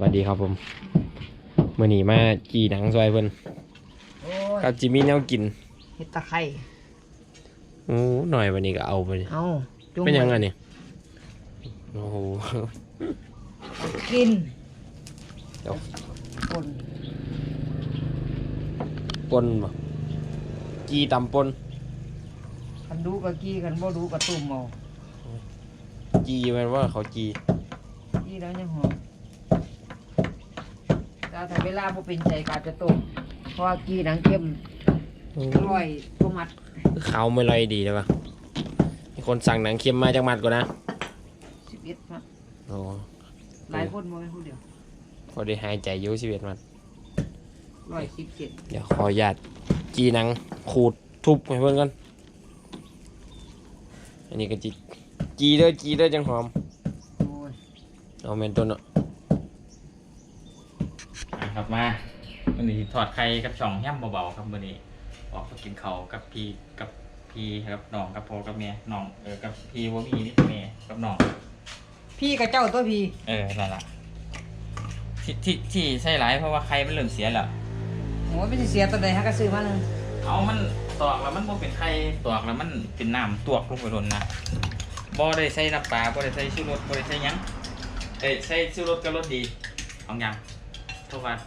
สวัสดีครับผมมื่อนี้มากี่หนังซอยเพิ่นโอ้ยกับจิมีแนวกินเห็ดตะไคร้โอ้หน่อยวันนี้ก็เอาไปเลยเอาจุ่มเป็นยังไงนี่โอ้โหกินเดี๋ยวคนปนบ่กีตำปนคันดูก็กี้คันบ่ดูก็ตุ่มเอาจีแมันว่าเขาจีกี้แล้วยังหอม แต่ถ้าเวลาบ่เป็นใจก็อาจจะต้มเพราะว่ากี้หนังเข้มอร่อยกว่ามัดเขาไม่ลอยดีเลยปะมีคนสั่งหนังเค็มมาจากมัดก่อนนะ11มัดโอ้หลายคนบ่แม่นผู้เดียวพอได้หายใจอยุ่ชีวิตมัน117เดี๋ยวขออนุญาตจีหนังขูดทุบให้เพื่อนก่อนอันนี้ก็จีจีเด้อจีเด้อจังหอมโอ้ยเอาเมนต้นเนาะครับ มาวันนี้ถอดไข่กับช่องแฮมเบาๆครับวันนี้ ออกมากินเขาวกับพี่กับพี่ครับน้องกับพ่อกับแม่น้องเออกับพี่ว่ามีนี่แม่กับน้องพี่กับเจ้าตัวพี่ เออนั่นแหละที่ที่ที่ใส่หลายเพราะว่าไข่มันเริ่มเสียแล้วโอ้ยไม่สิเสียตัวใดฮะก็ซื้อมานึงเอามันตอกแล้วมันบ่เป็นไข่ตอกแล้วมันเป็นน้ำตวกลงไปโดนนะบ่ได้ใส่น้ำปลาบ่ได้ใส่ชูรสบ่ได้ใส่หยังเอ้ยใส่ชูรสกับรสดีสองอย่างทุกวัน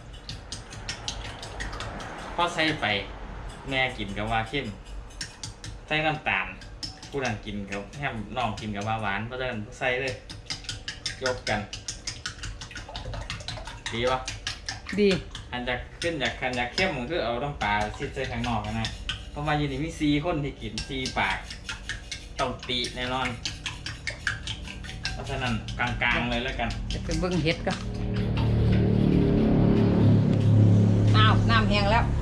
พอใส่ไปแม่กินกับว่าเข้มใส่น้ำตาลผู้นั้นกินกับแฮมน้องกินกับว่าหวานเพราะฉะนั้นใส่เลยยกกัน ดีปะดีอันจากขึ้นจากคันจากเข้มมันคือเอาน้ำปลาซิดใส่ข้างนอกกันนะเพราะว่าอยู่นี่มีซีคนที่กินซีปากต้องตีแน่นอน เพราะฉะนั้นกลางๆเลยแล้วกันจะไปเบิ่งเห็ดก็อ้าวน้ำแห้งแล้วโ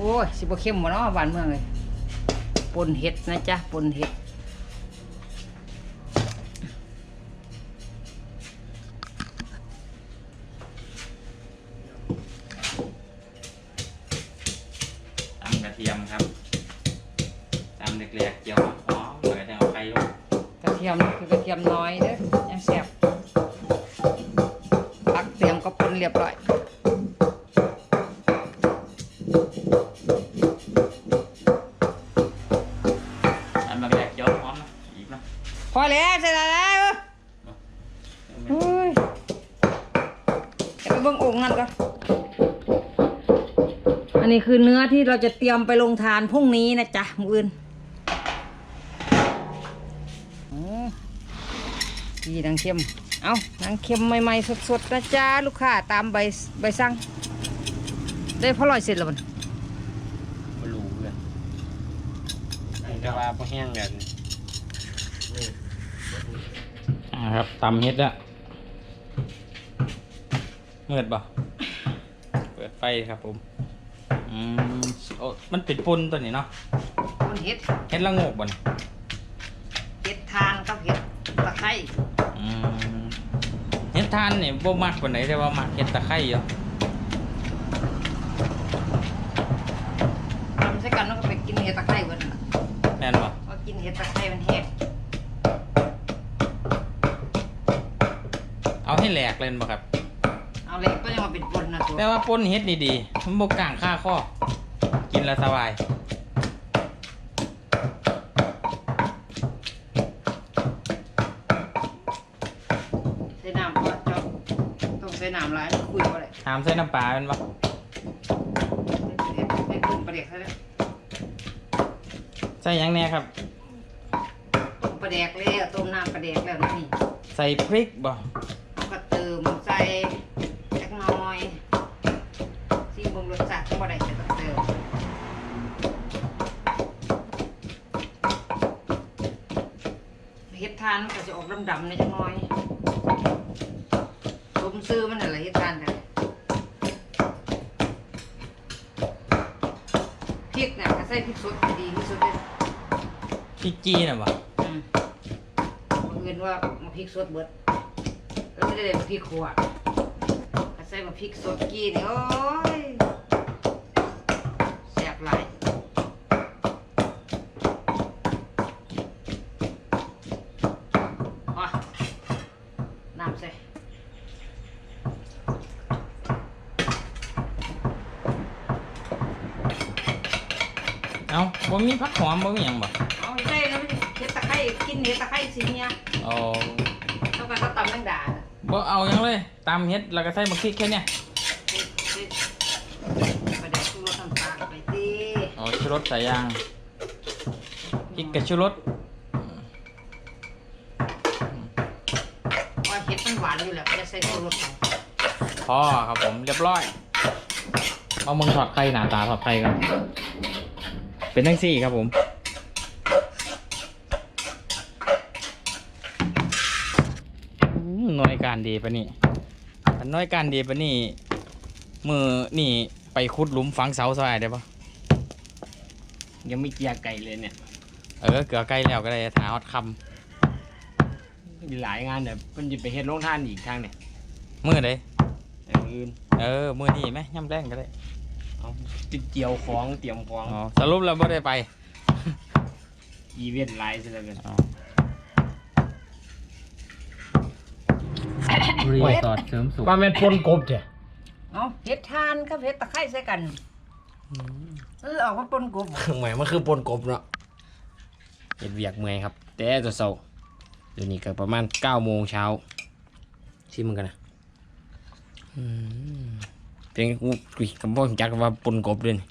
อ้ยสิบ่เข้มบ่เนาะบ้านเมืองเลยปนเห็ดนะจ๊ะปนเห็ดตำกระเทียมครับตำเล็กๆเจียวหอมๆเหมือนจะเอาไข่ลงกระเทียมคือกระเทียมน้อยเด้อยังแซ่บผักเตรียมก็ปนเรียบร้อย นะอีกนะพอแล้วเสร็จแล้วโอ้ยจะไปเบิ่งโอ่งนั่นก่อนอันนี้คือเนื้อที่เราจะเตรียมไปลงทานพรุ่งนี้นะจ๊ะมื้ออื่นอืมดีนางเค็ม เอานางเค็มใหม่ๆสดๆนะจ๊ะลูกค้าตามใบใบสั่งได้พอลอยเสร็จแล้วมันบ่รู้เลยแต่ว่าพอแห้งกัน อ่าครับตำเฮ็ดแล้วเมืดบ่เปิดไฟครับผมอืมโอ้มันเป็นปุ่นตัวนี้เนาะมันเห็ดเฮ็ดละโงกบ่เนี่ยเห็ดทานกับเห็ดตะไคร้อืมเฮ็ดทานนี่บ่มักปานใดแต่ว่ามักเฮ็ดตะไคร้อยู่ ทำใช้กันแล้วก็ไปกินเห็ดตะไคร้เบิดนั่นล่ะ แม่นบ่ ว่ากินเห็ดตะไคร้มันแห้ง เอาให้แหลกเลยบ่ครับ เอาเล็กก็ยังมาเป็นปนนะตัวแต่ว่าป่นเฮ็ดดีๆมันบ่กลางค่าข้อ กินแล้วสบาย ใส่น้ำก็จะต้องใส่น้ำหลายมันคุยว่าอะไรหามใส่น้ำปลาแม่นบ่เห็ดเห็ดปนปลาเด็กใช่ไหมใส่หยังแน่ครับ ต้มปลาแดกแล้วต้มน้ำปลาแดกแล้วนี่ ใส่พริกบ่เอาก็เติ มใส่เล็กน้อยซีบงรสชาติก็บ่ได้แต่ต้องเติมเห็ดทานมันก็จะออกดำๆในจังน้อยต้มซื้อมันอะไรเห็ดทานกันพริกเนี่ยก็ใส่พริกสดดีที่สุดเลยพริกจีน่ะบ่อืมเงินว่ามาพริกสดเบิดแล้ว ไม่ได้เลยพริกขวดใส่มาพริกสดกี้นี่โอ้ยแซ่บหลายน้ำใส่เอาบ่มีผักหอมบ่มีหยังบ่เอาใส่แล้วมัเห็ดตะไคร้กินเห็ดตะไคร้สิเนี่ยอ๋อ ต้องการก็ตำแมงดา บ่เอาหยังเลยตามเฮ็ดแล้วก็ใส่มะพริกแค่เนี้ยไปได้ชูรสต่างๆไปตีอ๋อชูรสใส่ยางพริกกับชูรสว่าเห็ดมันหวานอยู่แล้วจะใส่ชูรสไปพอครับผมเรียบร้อยเอามึงถอดไข่หน้าตาถอดไข่กันเป็นทั้งสี่ครับผมอืมหน่วย การดีปะนี่อันหน่วยการดีปะนี่มือนี่ไปขุดหลุมฝังเสาซอยได้ปะยังไม่เกียร์ไก่เลยเนี่ย เออเกือใกล้แล้วก็ได้ถาฮอดคมีหลายงานเนี่ยมันจะไปเฮ็ดโรงทานอีกทางเนี่ยำมือเลยแต่มื้ออื่นเออมือนี่ไหมย่ำแรงก็ได้เอาจิเจียวของเตรียมของอ๋อสรุปแล้วไม่ได้ไป อีเวนต์ไลน์ซะแล้วกัน อ๋อรีสอร์ทเสริมสุขว่าแม่นปนกบเด้เอาเห็ดทานกับเห็ดตะไคร้ใส่กันเออออกมาปนกบหมายมันคือปนกบเนาะเฮ็ดเวียกเมื่อยครับ แต่จะเช้าเดี๋ยวนี้ก็ประมาณ9โมงเช้าชิมมันกันนะอืมเพียงกูกุยคำพ่อจักว่าปนกบด้วยนี่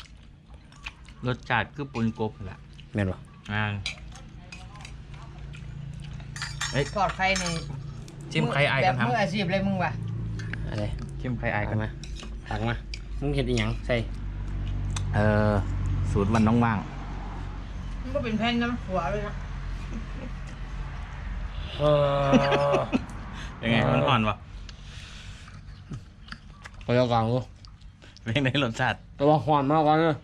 รสชาติคือปุนกบแหละแม่นบ่อ่าทอดไข่นี่ ชิมไข่ไอายกันแบบมือทำอาชีพเลยมึงว่ะอะไรชิมไข่ไอายตักักนมาตักมามึงเฮ็ดอีหยังใส่เออสูตรมันต้องว่างมันก็เป็นแผ่นน้ำหัวเลยนะเออยังไงมันอ่อนปะไปเอากลางกูเป็นในรสชาติระวังหอนมากกว่าเนอะ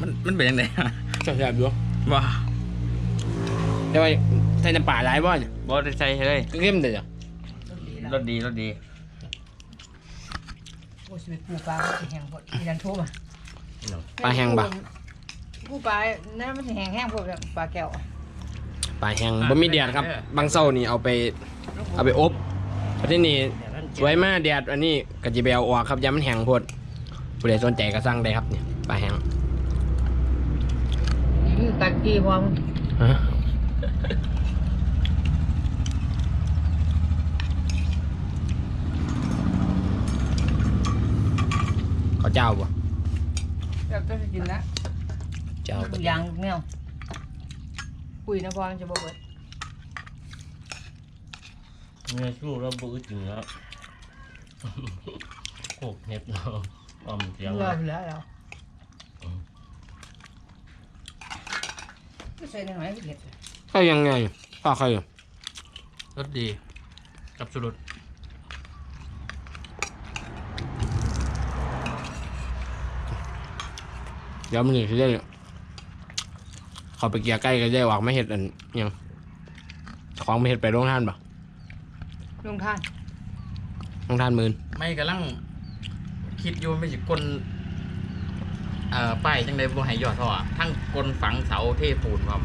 มันมันเป็นยังไงแซ่บๆอยู่ ว้าแต่ว่าใส่น้ำปลาหลายบ่เนี่ยบอได้ใส่เลยก็เข้มเด้อจ้ะรสดีรสดีโอ้ยสิไปปูปลามันสิแห้งพอมีดันทุบอะปลาแห้งบ่ปูปลานั่นมันสิแห้งแห้งพวกแบบปลาแก้วอะปลาแห้งบ่มีแดดครับ บางเช้านี่เอาไป เอาไปอบประเทศนี้สวยมากแดดอันนี้ก็จะไปเอาออกครับยามมันแห้งโพดผู้ใดสนใจก็สั่งได้ครับเนี่ยปลาแห้ง นี่กัดกี้พร้อมฮะเขาเจ้าบ่แบบจะกินแล้วเจ้าบ่ยางแนวคุยนะพอมันจะบ่เบิดเนื้อชูแล้วบื้อจริงแล้วโขกเห็ดเนาะออมเสียงรอดแล้วแล้ว ก็ใส่ในหอยเผ็ดใครยังไงป้าใครอยู่รสดีกับสุดเดี๋ยวมันจะได้เขาไปเกียร์ใกล้ก็ได้หวังไม่เห็ดอันหยังของไม่เห็ดไปโรงทานปะลงทาน โรงทานหมื่นไม่กำลัง คิดอยู่ไม่สิกล เอ่อป้ายจังไดบ่ให้ยอดท่อทั้งกลฝังเสาเทปูนครับ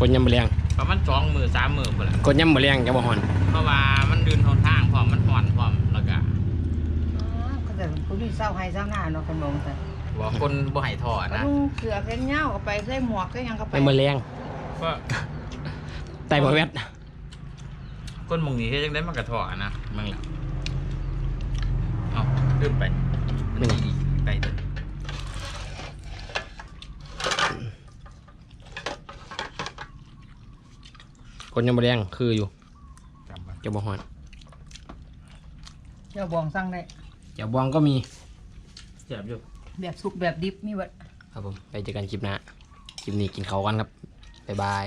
กดยำมะเรียงประมาณสองมือสามมือหมดแล้วกดยำมะเรียงจะบ่หอนเพราะว่ามันดืนทนทางพร้อมมันห่อนพร้อมแล้วก็อ๋อก็แต่กูมีเศร้าให้เศร้าหน้าเนาะคนมองแต่บอกคนบ่ให้ท่อก็นะนุ่งเสือแขนยาวก็ไปใส่หมวกก็ยังก็ไปยำมะเรียงก็ไต่บ่แวดคนหมองนี้เฮ็ดจังได๋มันก็ท่อนะมึงล่ะเอาลืมไปมันมีอีกไปตัว กดยำมะเรียงคืออยู่จำไว้จะบ่หอนเจ้าบองสั่งได้จะบองก็มีเจ็บอยู่แบบสุกแบบดิบมีเบิดครับผมไปเจอกันคลิปหน้าคลิปนี้กินเขาวกันครับบ๊ายบาย